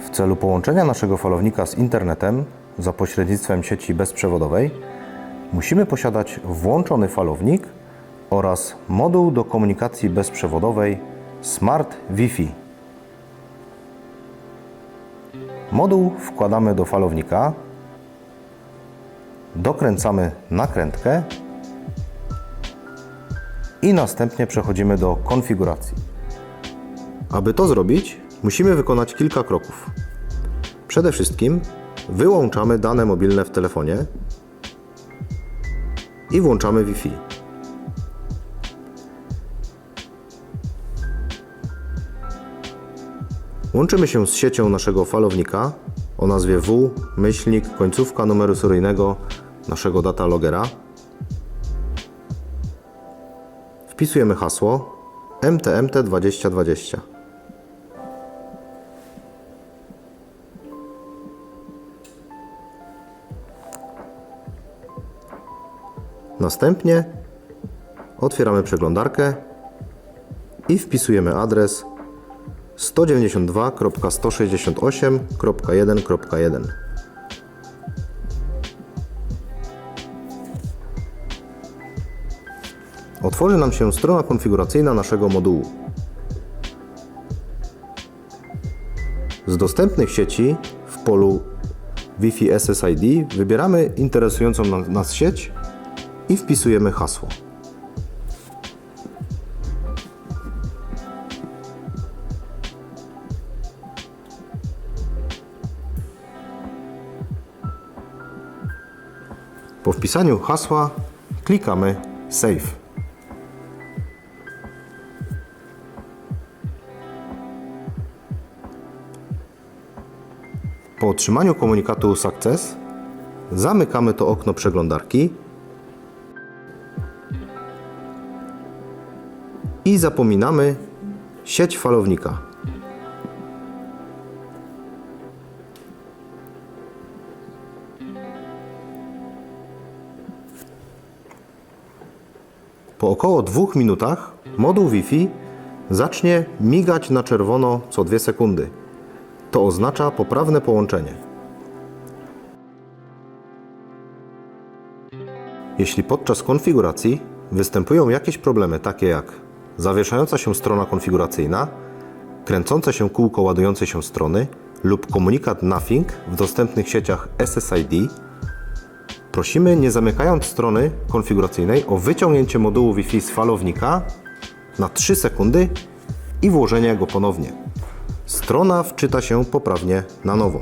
W celu połączenia naszego falownika z internetem za pośrednictwem sieci bezprzewodowej musimy posiadać włączony falownik oraz moduł do komunikacji bezprzewodowej Smart Wi-Fi. Moduł wkładamy do falownika, dokręcamy nakrętkę i następnie przechodzimy do konfiguracji. Aby to zrobić, musimy wykonać kilka kroków. Przede wszystkim wyłączamy dane mobilne w telefonie i włączamy Wi-Fi. Łączymy się z siecią naszego falownika o nazwie W, myślnik, końcówka numeru seryjnego naszego data logera. Wpisujemy hasło MTMT2020. Następnie otwieramy przeglądarkę i wpisujemy adres 192.168.1.1. Otworzy nam się strona konfiguracyjna naszego modułu. Z dostępnych sieci w polu Wi-Fi SSID wybieramy interesującą na- nas sieć i wpisujemy hasło. Po wpisaniu hasła klikamy Save. Po otrzymaniu komunikatu Success zamykamy to okno przeglądarki i zapominamy sieć falownika. Po około dwóch minutach moduł Wi-Fi zacznie migać na czerwono co 2 sekundy. To oznacza poprawne połączenie. Jeśli podczas konfiguracji występują jakieś problemy takie jak zawieszająca się strona konfiguracyjna, kręcące się kółko ładującej się strony lub komunikat Nothing w dostępnych sieciach SSID, prosimy nie zamykając strony konfiguracyjnej o wyciągnięcie modułu Wi-Fi z falownika na 3 sekundy i włożenie go ponownie. Strona wczyta się poprawnie na nowo.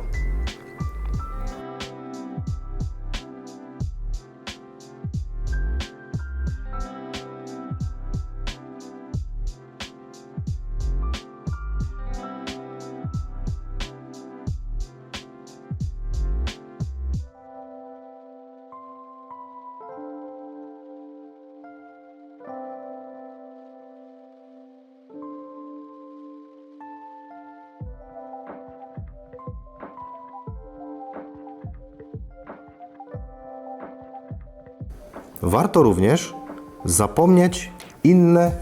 Warto również zapomnieć inne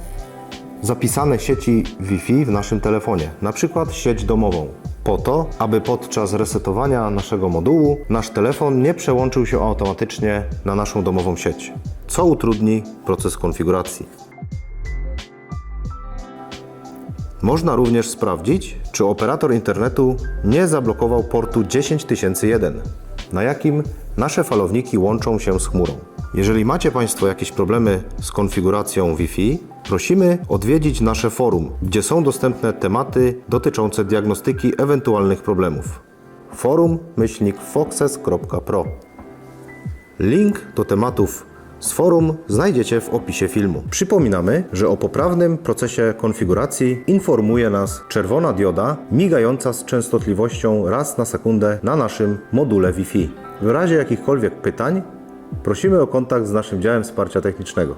zapisane sieci Wi-Fi w naszym telefonie, na przykład sieć domową. Po to, aby podczas resetowania naszego modułu nasz telefon nie przełączył się automatycznie na naszą domową sieć, co utrudni proces konfiguracji. Można również sprawdzić, czy operator internetu nie zablokował portu 10001, na jakim nasze falowniki łączą się z chmurą. Jeżeli macie Państwo jakieś problemy z konfiguracją Wi-Fi, prosimy odwiedzić nasze forum, gdzie są dostępne tematy dotyczące diagnostyki ewentualnych problemów. forum-foxes.pro Link do tematów z forum znajdziecie w opisie filmu. Przypominamy, że o poprawnym procesie konfiguracji informuje nas czerwona dioda migająca z częstotliwością raz na sekundę na naszym module Wi-Fi. W razie jakichkolwiek pytań prosimy o kontakt z naszym działem wsparcia technicznego.